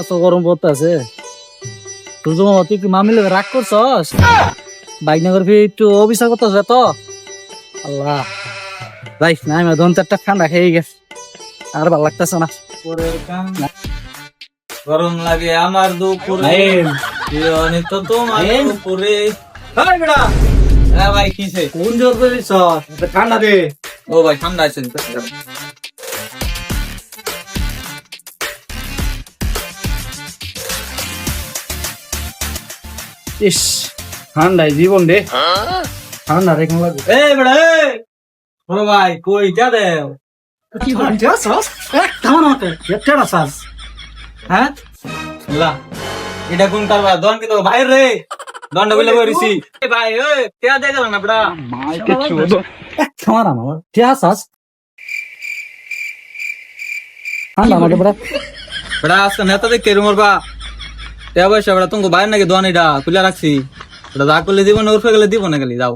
এত গরম পড়তেছে। তুই তো তুই কি মামিলে রাগ করছস? বাইক না করবি একটু অবিচার করতেছে তো। আল্লাহ। যাই না আমি ধন চারটা ঠান্ডা খেয়ে গেছে। আর ভালো লাগতেছে না। গরম লাগে আমার দুপুরে। তো তোমার। দুপুরে। হাই বেটা। হ্যাঁ ভাই কিসে কোন জোর করিস? ঠান্ডা দে ও ভাই ঠান্ডা আছে ইস ঠান্ডায় জীবন রে। ঠান্ডা রে কেমন লাগবে? এই এই! বড় ভাই কই যা দে। কি বলছিস কেমন হতে একটা সাজ। হ্যাঁ? লা এটা কোন কারবা দন কি তো বাইরে রে? দন্ড বলে বইরিছি এই ভাই ওই কে দে গেল না বেটা কেমন আমার কে সাজ। ঠান্ডা আমাকে বড়। বেটা আজকে নেতা দেখে রুমর বা। তে বয়সে বেটা তুমি বাইরে নাকি দোয়া এটা খুলে রাখছি। এটা যা করলে দিব না উর্ফে গেলে দিব না গেলি যাও।